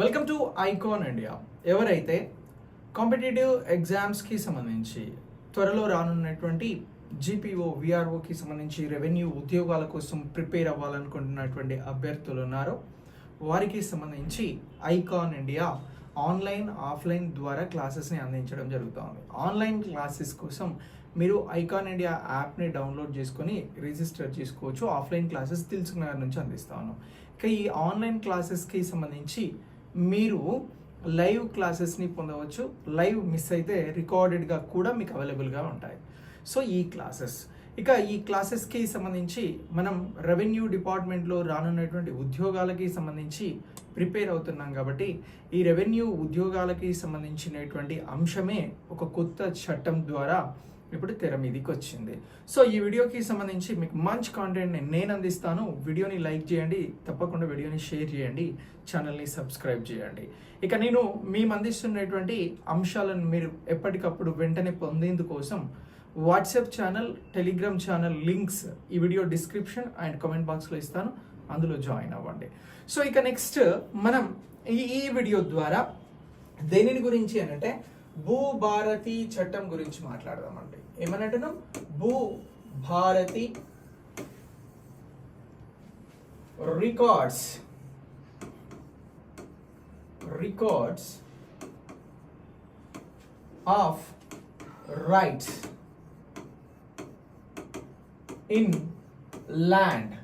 Welcome to icon India ఎవరైతే competitive ఎగ్జామ్స్కి సంబంధించి త్వరలో రానున్నటువంటి జీపీఓ విఆర్ఓకి సంబంధించి రెవెన్యూ ఉద్యోగాల కోసం ప్రిపేర్ అవ్వాలనుకుంటున్నటువంటి అభ్యర్థులు ఉన్నారో వారికి సంబంధించి ఐకాన్ ఇండియా ఆన్లైన్ ఆఫ్లైన్ ద్వారా క్లాసెస్ని అందించడం జరుగుతుంది. ఆన్లైన్ క్లాసెస్ కోసం మీరు ఐకాన్ ఇండియా యాప్ని డౌన్లోడ్ చేసుకొని రిజిస్టర్ చేసుకోవచ్చు. ఆఫ్లైన్ క్లాసెస్ తెలుసుకున్న నుంచి అందిస్తాను. ఇక ఈ ఆన్లైన్ క్లాసెస్కి సంబంధించి మీరు లైవ్ క్లాసెస్ని పొందవచ్చు. లైవ్ మిస్ అయితే రికార్డెడ్గా కూడా మీకు అవైలబుల్గా ఉంటాయి. సో ఈ క్లాసెస్. ఇక ఈ క్లాసెస్కి సంబంధించి మనం రెవెన్యూ డిపార్ట్మెంట్లో రానున్నటువంటి ఉద్యోగాలకి సంబంధించి ప్రిపేర్ అవుతున్నాం కాబట్టి ఈ రెవెన్యూ ఉద్యోగాలకి సంబంధించినటువంటి అంశమే ఒక కొత్త చట్టం ద్వారా ఇప్పుడు తెర మీదకి వచ్చింది సో ఈ వీడియోకి సంబంధించి మీకు మంచి కాంటెంట్ని నేను అందిస్తాను. వీడియోని లైక్ చేయండి. తప్పకుండా వీడియోని షేర్ చేయండి. ఛానల్ని సబ్స్క్రైబ్ చేయండి. ఇక నేను మేము అందిస్తున్నటువంటి అంశాలను మీరు ఎప్పటికప్పుడు వెంటనే పొందేందుకోసం WhatsApp channel Telegram channel links ఈ వీడియో డిస్క్రిప్షన్ అండ్ కామెంట్ బాక్స్లో ఇస్తాను. అందులో జాయిన్ అవ్వండి. సో ఇక నెక్స్ట్ మనం ఈ ఈ వీడియో ద్వారా దేనిని గురించి అనంటే అంటే భూ భారతి చట్టం గురించి మాట్లాడదామండి. ఏమనంటున్నాం Bhu Bharati records records of rights in land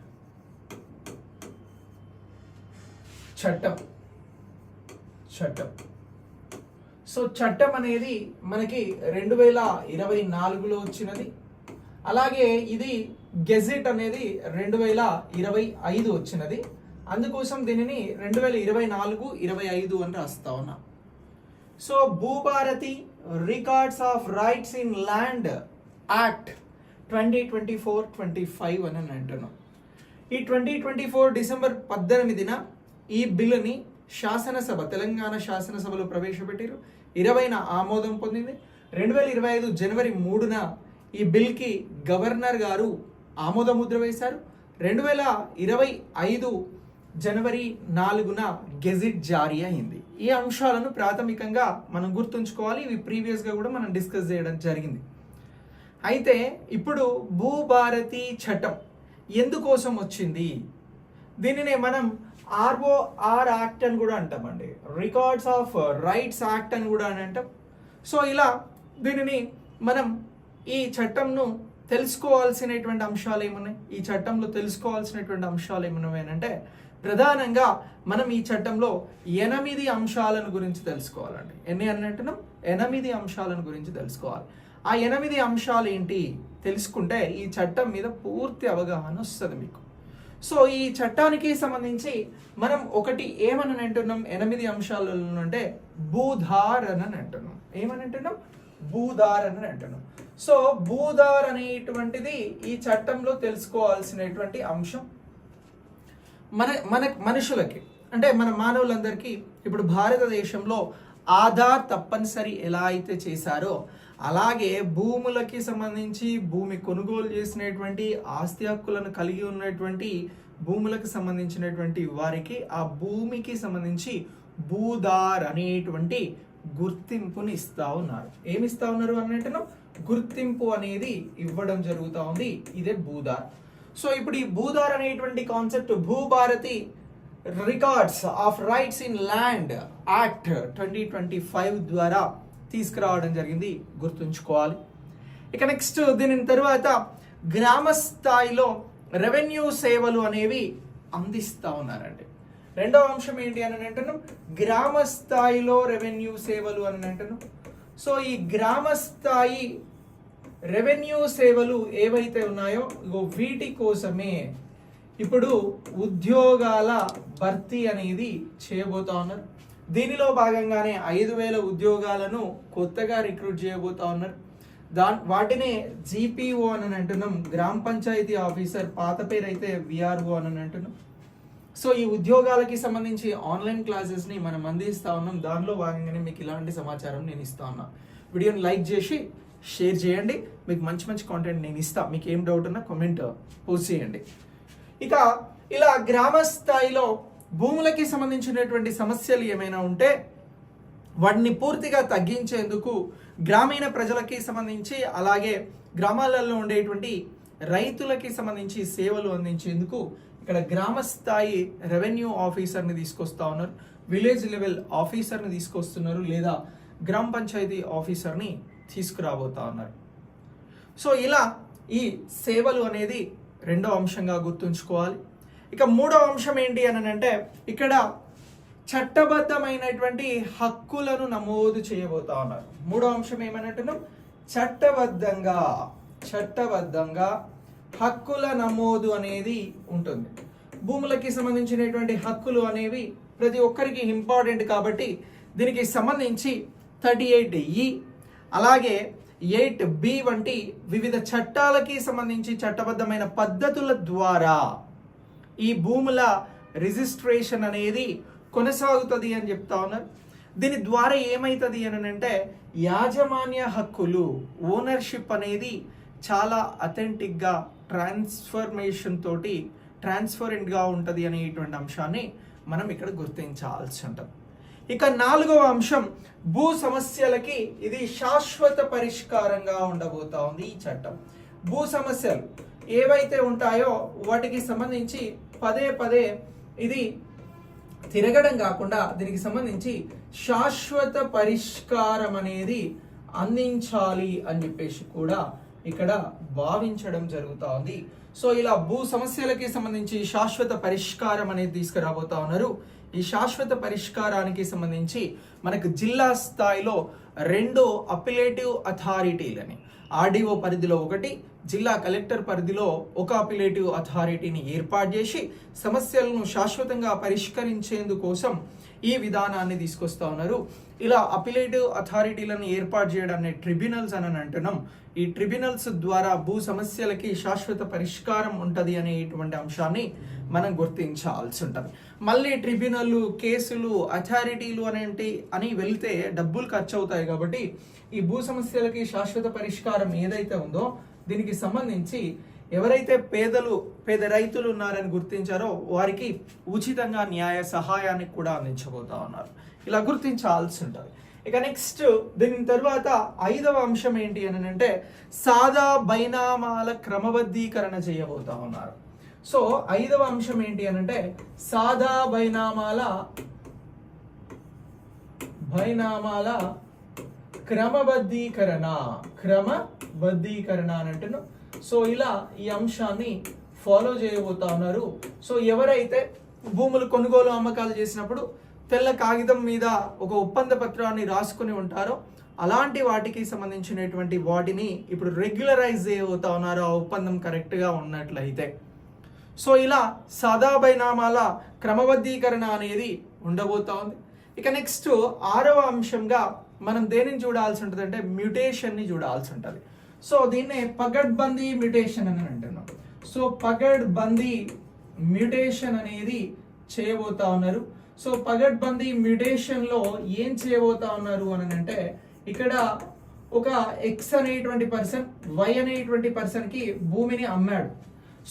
చట్టం చట్టం సో చట్టం అనేది మనకి రెండు వేల ఇరవై నాలుగులో వచ్చినది. అలాగే ఇది గెజెట్ అనేది రెండు వేల ఇరవై ఐదు వచ్చినది. అందుకోసం దీనిని రెండు వేల ఇరవై నాలుగు ఇరవై ఐదు అని రాస్తా ఉన్నా. So Bhubharati records of rights in land act twenty twenty four twenty five అని అంటున్నాం. ఈ ట్వంటీ ట్వంటీ ఫోర్ డిసెంబర్ పద్దెనిమిదిన ఈ బిల్లుని శాసనసభ తెలంగాణ శాసనసభలో ప్రవేశపెట్టారు ఇరవైన ఆమోదం పొందింది. రెండు వేల ఇరవై ఐదు జనవరి మూడున ఈ బిల్కి గవర్నర్ గారు ఆమోద ముద్ర వేశారు. రెండు వేల ఇరవై ఐదు జనవరి నాలుగున గెజిట్ జారీ అయింది. ఈ అంశాలను ప్రాథమికంగా మనం గుర్తుంచుకోవాలి. ఇవి ప్రీవియస్గా కూడా మనం డిస్కస్ చేయడం జరిగింది. అయితే ఇప్పుడు భూభారతి చట్టం ఎందుకోసం వచ్చింది? దీనినే మనం ఆర్ఓఆర్ యాక్ట్ అని కూడా అంటామండి రికార్డ్స్ ఆఫ్ రైట్స్ యాక్ట్ అని కూడా అని అంటాం. సో ఇలా దీనిని మనం ఈ చట్టంను తెలుసుకోవాల్సినటువంటి అంశాలు ఏమున్నాయి? ఈ చట్టంలో తెలుసుకోవాల్సినటువంటి అంశాలు ఏమున్నాయి అంటే ప్రధానంగా మనం ఈ చట్టంలో ఎనిమిది అంశాలను గురించి తెలుసుకోవాలండి. ఎన్ని అన్నట్టున్నాం ఎనిమిది అంశాలను గురించి తెలుసుకోవాలి. ఆ ఎనిమిది అంశాలు ఏంటి? తెలుసుకుంటే ఈ చట్టం మీద పూర్తి అవగాహన వస్తుంది మీకు. సో ఈ చట్టానికి సంబంధించి మనం ఒకటి ఏమని అంటున్నాం? ఎనిమిది అంశాలలో అంటే భూధార్ అని అంటున్నాం. ఏమని అంటున్నాం? భూధారణ అని అంటున్నాం. సో భూధార్ అనేటువంటిది ఈ చట్టంలో తెలుసుకోవాల్సినటువంటి అంశం. మన మన మనుషులకి అంటే మన మానవులందరికీ ఇప్పుడు భారతదేశంలో ఆధార్ తప్పనిసరి ఎలా అయితే చేశారో అలాగే భూములకి సంబంధించి భూమి కొనుగోలు చేసినటువంటి ఆస్తి హక్కులను కలిగి ఉన్నటువంటి భూములకు సంబంధించినటువంటి వారికి ఆ భూమికి సంబంధించి భూదార్ అనేటువంటి గుర్తింపుని ఇస్తా ఉన్నారు. ఏమి ఇస్తా ఉన్నారు అన్నట్టును గుర్తింపు అనేది ఇవ్వడం జరుగుతూ ఉంది. ఇదే భూదార్ సో ఇప్పుడు ఈ భూదార్ అనేటువంటి concept Bhubharati records of rights in land act twenty twenty five ద్వారా తీసుకురావడం జరిగింది. గుర్తుంచుకోవాలి. ఇక నెక్స్ట్ దీని తర్వాత గ్రామ స్థాయిలో రెవెన్యూ సేవలు అనేవి అందిస్తూ ఉన్నారండి. రెండవ అంశం ఏంటి అని అంటున్నాం. గ్రామ స్థాయిలో రెవెన్యూ సేవలు అని అంటున్నాం. సో ఈ గ్రామ స్థాయి రెవెన్యూ సేవలు ఏవైతే ఉన్నాయో ఇగో వీటి కోసమే ఇప్పుడు ఉద్యోగాల భర్తీ అనేది చేయబోతా ఉన్నారు. దీనిలో భాగంగానే ఐదు వేల ఉద్యోగాలను కొత్తగా రిక్రూట్ చేయబోతా ఉన్నారు. దా వాటినే జీపీఓ అని అంటున్నాం. గ్రామ పంచాయతీ ఆఫీసర్ పాత పేరు అయితే విఆర్ఓ అని అంటున్నాం. సో ఈ ఉద్యోగాలకి సంబంధించి ఆన్లైన్ క్లాసెస్ని మనం అందిస్తా ఉన్నాం. దానిలో భాగంగానే మీకు ఇలాంటి సమాచారం నేను ఇస్తా ఉన్నా. వీడియోని లైక్ చేసి షేర్ చేయండి. మీకు మంచి మంచి కాంటెంట్ నేను ఇస్తా. మీకు ఏం డౌట్ ఉన్నా కామెంట్ పోస్ట్ చేయండి. ఇక ఇలా గ్రామ స్థాయిలో భూములకి సంబంధించినటువంటి సమస్యలు ఏమైనా ఉంటే వాటిని పూర్తిగా తగ్గించేందుకు గ్రామీణ ప్రజలకి సంబంధించి అలాగే గ్రామాలలో ఉండేటువంటి రైతులకి సంబంధించి సేవలు అందించేందుకు ఇక్కడ గ్రామ స్థాయి రెవెన్యూ ఆఫీసర్ని తీసుకొస్తా ఉన్నారు. విలేజ్ లెవెల్ ఆఫీసర్ని తీసుకొస్తున్నారు లేదా గ్రామ పంచాయతీ ఆఫీసర్ని తీసుకురాబోతా ఉన్నారు. సో ఇలా ఈ సేవలు అనేది రెండో అంశంగా గుర్తుంచుకోవాలి. ఇక మూడో అంశం ఏంటి అని అంటే ఇక్కడ చట్టబద్ధమైనటువంటి హక్కులను నమోదు చేయబోతా ఉన్నారు. మూడో అంశం ఏమనంటున్నాం? చట్టబద్ధంగా చట్టబద్ధంగా హక్కుల నమోదు అనేది ఉంటుంది. భూములకి సంబంధించినటువంటి హక్కులు అనేవి ప్రతి ఒక్కరికి ఇంపార్టెంట్ కాబట్టి దీనికి సంబంధించి థర్టీ ఎయిట్ ఈ అలాగే ఎయిట్ బి వంటి వివిధ చట్టాలకి సంబంధించి చట్టబద్ధమైన పద్ధతుల ద్వారా ఈ భూముల రిజిస్ట్రేషన్ అనేది కొనసాగుతుంది అని చెప్తా ఉన్నారు. దీని ద్వారా ఏమవుతుంది అని అంటే యాజమాన్య హక్కులు ఓనర్షిప్ అనేది చాలా అథెంటిక్గా ట్రాన్స్ఫర్మేషన్ తోటి ట్రాన్స్పరెంట్గా ఉంటుంది అనేటువంటి అంశాన్ని మనం ఇక్కడ గుర్తించాల్సి ఉంటుంది. ఇక నాలుగవ అంశం భూ సమస్యలకి ఇది శాశ్వత పరిష్కారంగా ఉండబోతా ఉంది ఈ చట్టం. భూ సమస్యలు ఏవైతే ఉంటాయో వాటికి సంబంధించి పదే పదే ఇది తిరగడం కాకుండా దీనికి సంబంధించి శాశ్వత పరిష్కారం అనేది అందించాలి అని చెప్పేసి కూడా ఇక్కడ భావించడం జరుగుతూ ఉంది. సో ఇలా భూ సమస్యలకి సంబంధించి శాశ్వత పరిష్కారం అనేది తీసుకురాబోతా ఉన్నారు. ఈ శాశ్వత పరిష్కారానికి సంబంధించి మనకు జిల్లా స్థాయిలో రెండు అపిలేటివ్ అథారిటీలని ఆర్డీఓ పరిధిలో ఒకటి జిల్లా కలెక్టర్ పరిధిలో ఒక అపిలేటివ్ అథారిటీని ఏర్పాటు చేసి సమస్యలను శాశ్వతంగా పరిష్కరించేందుకోసం ఈ విధానాన్ని తీసుకొస్తా ఉన్నారు. ఇలా అపిలేటివ్ అథారిటీలను ఏర్పాటు చేయడాన్ని ట్రిబ్యునల్స్ అని అంటున్నాం. ఈ ట్రిబ్యునల్స్ ద్వారా భూ సమస్యలకి శాశ్వత పరిష్కారం ఉంటుంది అనేటువంటి అంశాన్ని మనం గుర్తించాల్సి ఉంటుంది. మళ్ళీ ట్రిబ్యునల్ కేసులు అథారిటీలు అనేటి అని వెళ్తే డబ్బులు ఖర్చు అవుతాయి కాబట్టి ఈ భూ సమస్యలకి శాశ్వత పరిష్కారం ఏదైతే ఉందో దీనికి సంబంధించి ఎవరైతే పేదలు పేద రైతులు ఉన్నారని గుర్తించారో వారికి ఉచితంగా న్యాయ సహాయాన్ని కూడా అందించబోతా ఉన్నారు. ఇలా గుర్తించాల్సి ఉంటుంది. ఇక నెక్స్ట్ దీని తర్వాత ఐదవ అంశం ఏంటి అని అంటే సాదా బైనామాల క్రమబద్ధీకరణ చేయబోతా ఉన్నారు. సో ఐదవ అంశం ఏంటి అని అంటే సాదా బైనామాల బైనామాల క్రమబద్ధీకరణ క్రమబద్ధీకరణ అని అంటున్నాను సో ఇలా ఈ అంశాన్ని ఫాలో చేయబోతా ఉన్నారు. సో ఎవరైతే భూములు కొనుగోలు అమ్మకాలు చేసినప్పుడు తెల్ల కాగితం మీద ఒక ఒప్పంద పత్రాన్ని రాసుకుని ఉంటారో అలాంటి వాటికి సంబంధించినటువంటి వాటిని ఇప్పుడు రెగ్యులరైజ్ చేయబోతా ఉన్నారు. ఆ ఒప్పందం కరెక్ట్గా ఉన్నట్లయితే. సో ఇలా సాదాబై బైనామాల క్రమబద్ధీకరణ అనేది ఉండబోతా ఉంది. ఇక నెక్స్ట్ ఆరవ అంశంగా మనం దేనిని చూడాల్సి ఉంటుంది అంటే మ్యూటేషన్ని చూడాల్సి ఉంటుంది. సో దీన్నే పగడ్బందీ మ్యూటేషన్ అని అంటున్నాం. సో పగడ్బందీ మ్యూటేషన్ అనేది చేయబోతా ఉన్నారు. సో పగడ్బందీ మ్యూటేషన్ ఏం చేయబోతా ఉన్నారు అని అంటే ఇక్కడ ఒక ఎక్స్ అనేటువంటి పర్సన్ వై అనేటువంటి పర్సన్కి భూమిని అమ్మాడు.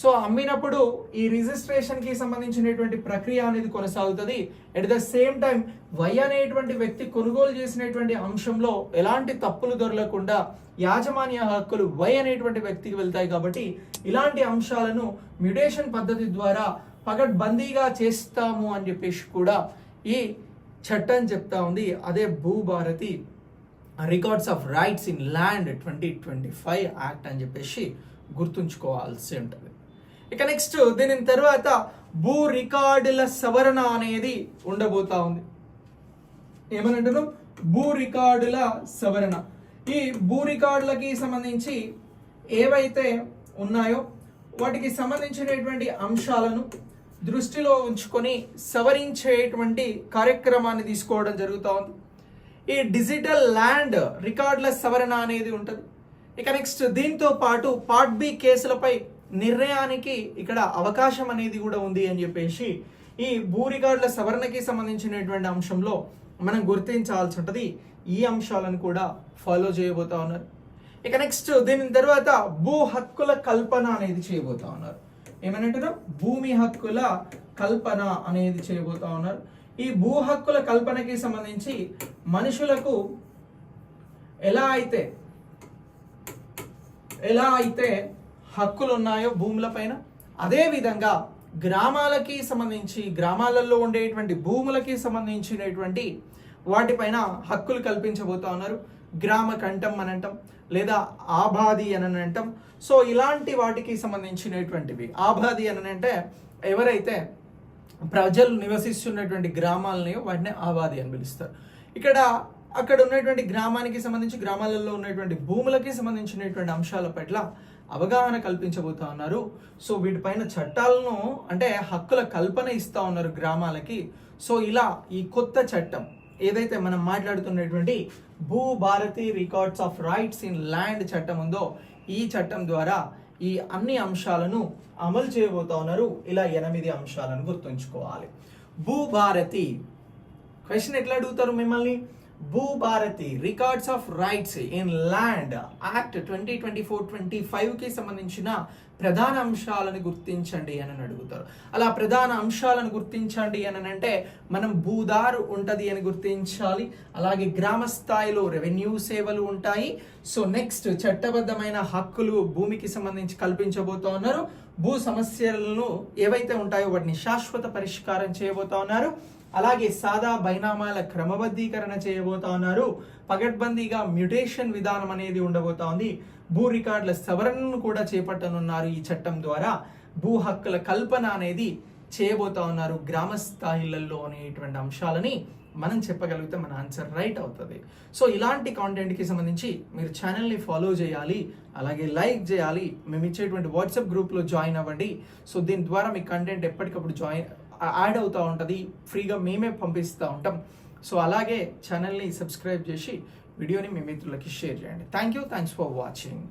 సో అమ్మినప్పుడు ఈ రిజిస్ట్రేషన్కి సంబంధించినటువంటి ప్రక్రియ అనేది కొనసాగుతుంది. At the same time Y అనేటువంటి వ్యక్తి కొనుగోలు చేసినటువంటి అంశంలో ఎలాంటి తప్పులు దొరలకుండా యాజమాన్య హక్కులు వై అనేటువంటి వ్యక్తికి వెళ్తాయి కాబట్టి ఇలాంటి అంశాలను మ్యుటేషన్ పద్ధతి ద్వారా పగడ్బందీగా చేస్తాము అని చెప్పేసి కూడా ఈ చట్టం చెప్తా ఉంది. అదే Bhubharati records of rights in land twenty twenty five act అని చెప్పేసి గుర్తుంచుకోవాల్సి ఉంటుంది. ఇక నెక్స్ట్ దీని తర్వాత భూ రికార్డుల సవరణ అనేది ఉండబోతా ఉంది. ఏమనంటున్నాం? భూ రికార్డుల సవరణ. ఈ భూ రికార్డులకి సంబంధించి ఏవైతే ఉన్నాయో వాటికి సంబంధించినటువంటి అంశాలను దృష్టిలో ఉంచుకొని సవరించేటువంటి కార్యక్రమాన్ని తీసుకోవడం జరుగుతూ ఉంది. ఈ డిజిటల్ ల్యాండ్ రికార్డుల సవరణ అనేది ఉంటుంది. ఇక నెక్స్ట్ దీంతో పాటు పార్ట్ బి కేసులపై నిర్ణయానికి ఇక్కడ అవకాశం అనేది కూడా ఉంది అని చెప్పేసి ఈ భూ రికార్డుల సవరణకి సంబంధించినటువంటి అంశంలో మనం గుర్తించాల్సి ఉంటుంది. ఈ అంశాలను కూడా ఫాలో చేయబోతా ఉన్నారు. ఇక నెక్స్ట్ దీని తర్వాత భూ హక్కుల కల్పన అనేది చేయబోతా ఉన్నారు. ఏమనంటారు భూమి హక్కుల కల్పన అనేది చేయబోతా ఉన్నారు. ఈ భూ హక్కుల కల్పనకి సంబంధించి మనుషులకు ఎలా అయితే ఎలా అయితే హక్కులు ఉన్నాయో భూముల పైన? అదే విధంగా గ్రామాలకి సంబంధించి గ్రామాలలో ఉండేటువంటి భూములకి సంబంధించినటువంటి వాటిపైన హక్కులు కల్పించబోతా ఉన్నారు. గ్రామ కంఠం అని అంటాం లేదా ఆబాది అని అంటాం సో ఇలాంటి వాటికి సంబంధించినటువంటివి. ఆబాది అని అంటే ఎవరైతే ప్రజలు నివసిస్తున్నటువంటి గ్రామాలని వాటిని ఆబాది అని పిలుస్తారు. ఇక్కడ అక్కడ ఉన్నటువంటి గ్రామానికి సంబంధించి గ్రామాలలో ఉన్నటువంటి భూములకి సంబంధించినటువంటి అంశాల పట్ల అవగాహన కల్పించబోతా ఉన్నారు. సో వీటిపైన చట్టాలను అంటే హక్కుల కల్పన ఇస్తా ఉన్నారు గ్రామాలకి. సో ఇలా ఈ కొత్త చట్టం ఏదైతే మనం మాట్లాడుతున్నటువంటి Bhu Bharati records of rights in land చట్టం ఉందో ఈ చట్టం ద్వారా ఈ అన్ని అంశాలను అమలు చేయబోతా ఉన్నారు. ఇలా ఎనిమిది అంశాలను గుర్తుంచుకోవాలి. భూభారతి క్వశ్చన్ ఎట్లా అడుగుతారు మిమ్మల్ని? Bhubharati records of rights in land act twenty twenty four twenty ఫైవ్కి సంబంధించిన ప్రధాన అంశాలను గుర్తించండి అని అడుగుతారు. అలా ప్రధాన అంశాలను గుర్తించండి అని అంటే మనం భూదారు ఉంటుంది అని గుర్తించాలి. అలాగే గ్రామ స్థాయిలో రెవెన్యూ సేవలు ఉంటాయి. సో నెక్స్ట్ చట్టబద్ధమైన హక్కులు భూమికి సంబంధించి కల్పించబోతా ఉన్నారు. భూ సమస్యలను ఏవైతే ఉంటాయో వాటిని శాశ్వత పరిష్కారం చేయబోతా ఉన్నారు. అలాగే సాదా బైనామాల క్రమబద్ధీకరణ చేయబోతా ఉన్నారు. పగడ్బందీగా మ్యుటేషన్ విధానం అనేది ఉండబోతా ఉంది. భూ రికార్డుల సవరణను కూడా చేపట్టనున్నారు ఈ చట్టం ద్వారా. భూ హక్కుల కల్పన అనేది చేయబోతా ఉన్నారు గ్రామ స్థాయిలలో అనేటువంటి అంశాలని మనం చెప్పగలిగితే మన ఆన్సర్ రైట్ అవుతుంది. సో ఇలాంటి కాంటెంట్కి సంబంధించి మీరు ఛానల్ని ఫాలో చేయాలి అలాగే లైక్ చేయాలి. మేము ఇచ్చేటువంటి వాట్సాప్ గ్రూప్లో జాయిన్ అవ్వండి. సో దీని ద్వారా మీ కంటెంట్ ఎప్పటికప్పుడు జాయిన్ యాడ్ అవుతూ ఉంటుంది ఫ్రీగా మేమే పంపిస్తూ ఉంటాం. సో అలాగే ఛానల్ని సబ్స్క్రైబ్ చేసి వీడియోని మీ మిత్రులకి షేర్ చేయండి. Thank you thanks for watching.